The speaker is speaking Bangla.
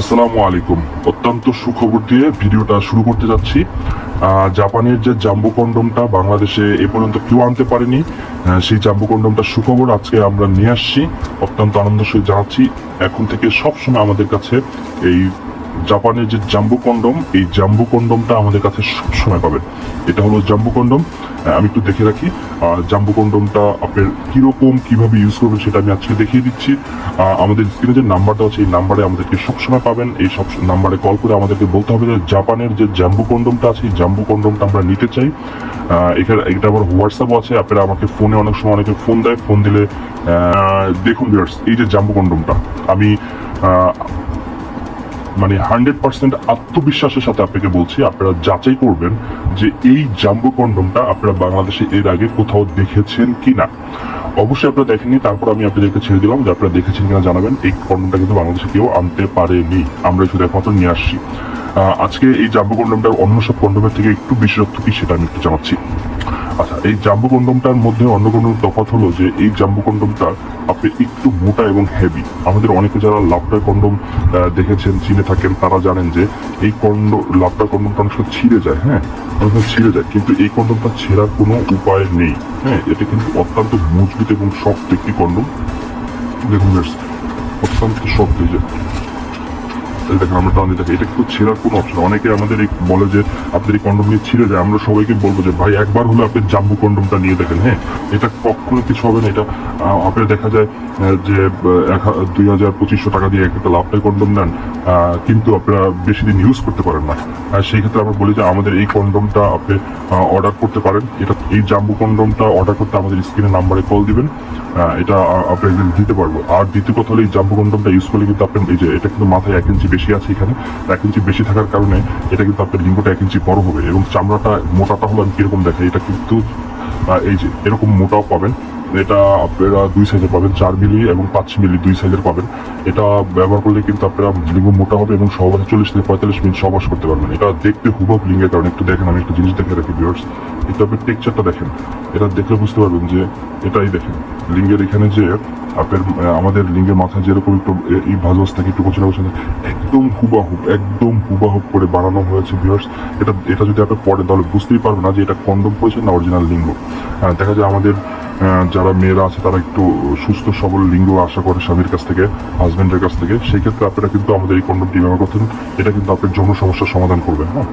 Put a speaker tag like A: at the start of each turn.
A: আসসালামু আলাইকুম। অত্যন্ত সুখবর দিয়ে ভিডিওটা শুরু করতে যাচ্ছি। জাপানের যে জাম্বু কন্ডমটা বাংলাদেশে এ পর্যন্ত কেউ আনতে পারেনি সেই জাম্বু কন্ডমটা সুখবর আজকে আমরা নিয়ে আসছি। অত্যন্ত আনন্দ সহিত জানাচ্ছি। এখন থেকে সবসময় আমাদের কাছে এই জাপানের যে জাম্বু কন্ডম এই জাম্বু কন্ডমটা আমাদের কাছে সবসময় পাবেন। এটা হলো জাম্বু কন্ডম আমি একটু দেখে রাখি। জাম্বু কন্ডমটা আপনার কীরকম, কীভাবে ইউজ করবেন সেটা আমি আজকে দেখিয়ে দিচ্ছি। আমাদের স্ক্রিনে যে নাম্বারটা আছে, এই নাম্বারে আমাদেরকে সবসময় পাবেন। এই সব নাম্বারে কল করে আমাদেরকে বলতে হবে যে জাপানের যে জাম্বু কন্ডমটা আছে, এই জাম্বু কন্ডমটা আমরা নিতে চাই। এখানে, এটা আবার হোয়াটসঅ্যাপও আছে। আপনারা আমাকে ফোনে অনেক সময় অনেকে ফোন দেয়। ফোন দিলে দেখুন এই যে জাম্বু কন্ডমটা, আমি মানে হান্ড্রেড পার্সেন্ট আত্মবিশ্বাসের সাথে আপনাকে বলছি, আপনারা যাচাই করবেন যে এই জাম্বো কন্ডমটা আপনারা বাংলাদেশে এর আগে কোথাও দেখেছেন কিনা। অবশ্যই আপনারা দেখেননি, তারপর আমি আপনাদেরকে ছেড়ে দিলাম যে আপনারা দেখেছেন কিনা, জানাবেন। এই কন্ডমটা কিন্তু বাংলাদেশে কেউ আনতে পারেনি। আমরা শুধু একমাত্র নিয়ে আসছি। আজকে এই জাম্বো কন্ডমটার অন্য সব কন্ডমের থেকে একটু বিশেষত্ব কি সেটা আমি একটু জানাচ্ছি। আচ্ছা এই জাম্বু কন্ডমটার মধ্যে অন্য কোনো তফাৎ হলো যে এই জাম্বু কন্ডমটা আপনি একটু মোটা এবং হেভি আমাদের অনেকে যারা লাভটার কন্ডম দেখেছেন, চিনে থাকেন, তারা জানেন যে এই কন্ড লাভটার কন্ডমটা অনেক সময় ছিঁড়ে যায় হ্যাঁ? অনেক সময় ছিঁড়ে যায়, কিন্তু এই কন্ডমটা ছেঁড়ার কোনো উপায় নেই হ্যাঁ? এটা কিন্তু অত্যন্ত মজবুত এবং শক্ত একটি কন্ডম। দেখুন অত্যন্ত শক্ত এই যে দেখেন আমরা টান দিয়ে এটা কিন্তু ছেঁড়ার কোনো অপশন অনেকে আমাদের এই বলে যে, আপনার এই কন্ডম নিয়ে ছিঁড়ে যায়। আমরা সবাইকে বলব যে, ভাই, একবার হলে আপনি জাম্বু কন্ডমটা নিয়ে দেখেন। হ্যাঁ এটা কখনো কিছু হবে না। এটা আপনার দেখা যায় যে এক দুই হাজার পঁচিশশো টাকা দিয়ে একটা লাভটাই কন্ডম নেন কিন্তু আপনারা বেশি দিন ইউজ করতে পারেন না। সেই ক্ষেত্রে আমরা বলি যে, আমাদের এই কন্ডমটা আপনি অর্ডার করতে পারেন। এটা, এই জাম্বু কন্ডমটা অর্ডার করতে আমাদের স্ক্রিনের নাম্বারে কল দিবেন। এটা, আ- আপনি দিতে পারব। আর দ্বিতীয় কথা হলো, এই জাম্বু কন্ডমটা ইউজ করলে কিন্তু আপনার, এই যে, এটা কিন্তু মাথায় এক ইঞ্চি বেশি আছে এখানে। এক ইঞ্চি বেশি থাকার কারণে এটা কিন্তু আপনার লিঙ্গটা এক ইঞ্চি বড় হবে এবং চামড়াটা মোটাটা হলো আমি কীরকম দেখে, এটা কিন্তু এই যে এরকম মোটাও পাবেন। এটা আপনারা দুই সাইজের পাবেন, চার মিলি এবং পাঁচ মিলি দুই সাইজের পাবেন। এটা ব্যবহার করলে কিন্তু আপনারা লিঙ্গ মোটা হবে এবং সহবাসে চল্লিশ থেকে পঁয়তাল্লিশ মিনিট সহবাস করতে পারবেন। এটা দেখতে হুবক লিঙ্গের কারণে, একটু দেখেন, আমি একটা জিনিস দেখে রাখি ভিউয়ার্স একটু আপনি টেক্সচারটা দেখেন। এটা দেখলে বুঝতে পারবেন যে এটাই দেখেন। লিঙ্গের এখানে যে আপনার আমাদের লিঙ্গের মাথায় যেরকম একটু এই ভাজবাস থাকে, একটু কোচনা কোচনা একদম হুবাহুব একদম হুবাহুব করে বানানো হয়েছে ভিউয়ার্স এটা এটা যদি আপনি পরে তাহলে বুঝতেই পারবেন না যে এটা কন্ডম পড়েছে না অরিজিনাল লিঙ্গ। দেখা যায় আমাদের যারা মেয়েরা আছে, তারা একটু সুস্থ, সবল লিঙ্গ আশা করে স্বামীর কাছ থেকে হাজব্যান্ডের কাছ থেকে, সেই ক্ষেত্রে আপনারা কিন্তু আমাদের এই কন্ডমটি ব্যবহার করতেন। এটা কিন্তু আপনার যৌন সমস্যার সমাধান করবে হ্যাঁ।